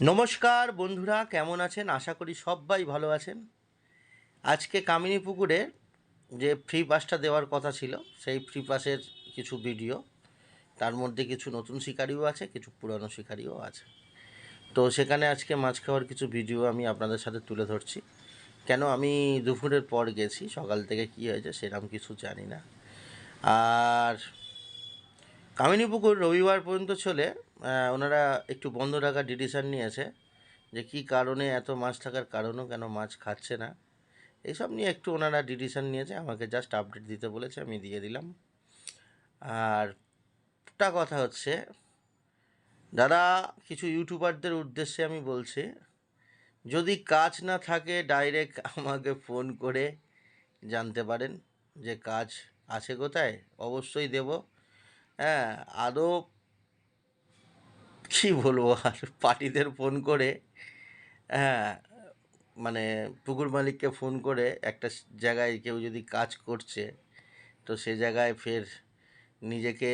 নমস্কার বন্ধুরা, কেমন আছেন? আশা করি সবাই ভালো আছেন। আজকে কামিনী পুকুরে যে ফ্রি পাসটা দেওয়ার কথা ছিল, সেই ফ্রি পাসের কিছু ভিডিও তার মধ্যে কিছু নতুন শিকারিও আছে, কিছু পুরানো শিকারিও আছে। তো সেখানে আজকে মাছ খাওয়ার কিছু ভিডিও আমি আপনাদের সাথে তুলে ধরছি। কেন আমি দুপুরের পর গেছি, সকাল থেকে কী হয়েছে সেরকম কিছু জানি না। আর কামিনী পুকুর রবিবার পর্যন্ত চলে ওনারা একটু বন্ধ রাখার ডিসিশন নিয়েছে যে কী কারণে এত মাছ থাকার কারণও কেন মাছ খাচ্ছে না। এইসব নিয়ে একটু ওনারা ডিসিশন নিয়েছে, আমাকে জাস্ট আপডেট দিতে বলেছে, আমি দিয়ে দিলাম। আর একটা কথা হচ্ছে দাদা কিছু ইউটিউবারদের উদ্দেশ্যে আমি বলছি, যদি কাজ না থাকে ডাইরেক্ট আমাকে ফোন করে জানতে পারেন যে কাজ আছে কোথায়, অবশ্যই দেব। হ্যাঁ আদৌ কী বলব? আর পার্টিদের ফোন করে হ্যাঁ মানে পুকুর মালিককে ফোন করে একটা জায়গায় কেউ যদি কাজ করছে, তো সে জায়গায় ফের নিজেকে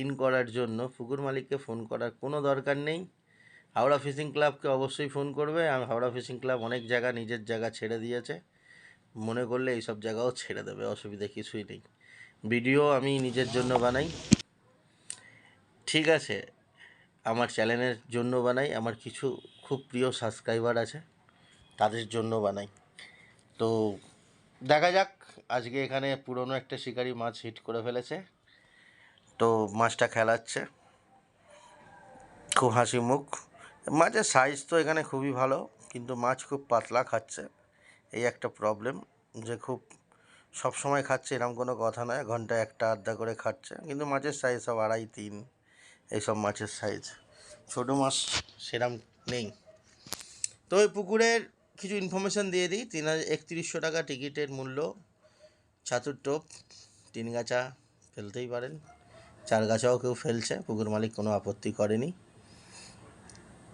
ইন করার জন্য পুকুর মালিককে ফোন করার কোনো দরকার নেই। হাওড়া ফিশিং ক্লাবকে অবশ্যই ফোন করবে, আর হাওড়া ফিশিং ক্লাব অনেক জায়গা নিজের জায়গা ছেড়ে দিয়েছে। মনে করলে এইসব জায়গাও ছেড়ে দেবে, অসুবিধা কিছুই নেই। ভিডিও আমি নিজের জন্য বানাই। ঠিক আছে আমার চ্যানেলের জন্য বানাই। আমার কিছু খুব প্রিয় সাবস্ক্রাইবার আছে, তাদের জন্য বানাই। তো দেখা যাক, আজকে এখানে পুরনো একটা শিকারি মাছ হিট করে ফেলেছে। তো মাছটা খেলাচ্ছে। খুব হাসি মুখ। মাছের সাইজ তো এখানে খুবই ভালো, কিন্তু মাছ খুব পাতলা খাচ্ছে। এই একটা প্রবলেম যে খুব সব সময় খাচ্ছে এরকম কোনো কথা নয়। ঘন্টায় একটা আধা করে খাচ্ছে, কিন্তু মাছের সাইজ সব আড়াই, তিন। এইসব মাছের সাইজ ছোটো মাছ সেরম নেই। তো ওই পুকুরের কিছু ইনফরমেশান দিয়ে দিই। তিন হাজার একত্রিশশো টাকা টিকিটের মূল্য। ছাতুর টোপ তিন গাছা ফেলতেই পারেন। চার গাছাও কেউ ফেলছে। পুকুর মালিক কোনো আপত্তি করেনি।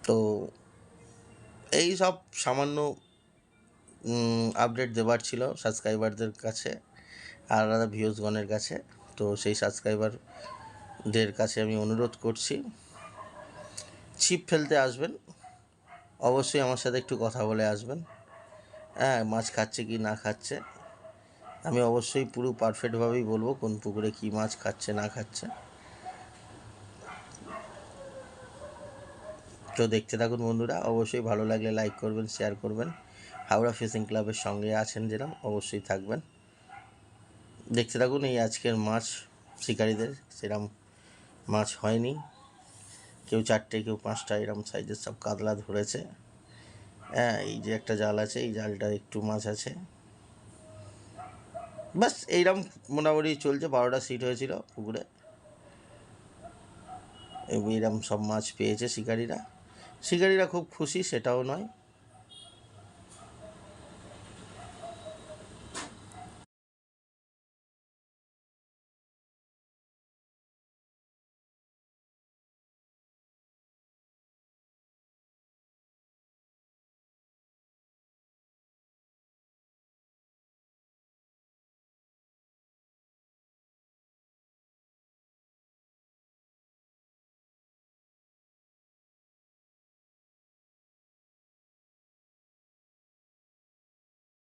তো এই সব সামান্য আপডেট দেবার ছিল সাবস্ক্রাইবারদের কাছে। আর আলাদা ভিউজগণের কাছে। তো সেই সাবস্ক্রাইবারদের কাছে আমি অনুরোধ করছি, ছিপ ফেলতে আসবেন। অবশ্যই আমার সাথে একটু কথা বলে আসবেন। হ্যাঁ মাছ খাচ্ছে কি না খাচ্ছে? আমি অবশ্যই পুরো পারফেক্টভাবেই বলব কোন পুকুরে কী মাছ খাচ্ছে, না খাচ্ছে। তো দেখতে থাকুন বন্ধুরা, অবশ্যই ভালো লাগলে লাইক করবেন শেয়ার করবেন। হাওড়া ফিশিং ক্লাবের সঙ্গে আছেন যেরকম অবশ্যই থাকবেন। দেখতে থাকুন এই আজকের মাছ শিকারীদের, সেরম মাছ হয়নি। কেউ চারটে, কেউ পাঁচটা এরম সাইজের সব কাতলা ধরেছে। হ্যাঁ এই যে একটা জাল আছে, এই জালটা একটু মাছ আছে। বাস এইরকম মোটামুটি চলছে, বারোটা সিট হয়েছিল পুকুরে। এইরকম সব মাছ পেয়েছে শিকারীরা। শিকারীরা খুব খুশি, সেটাও নয়।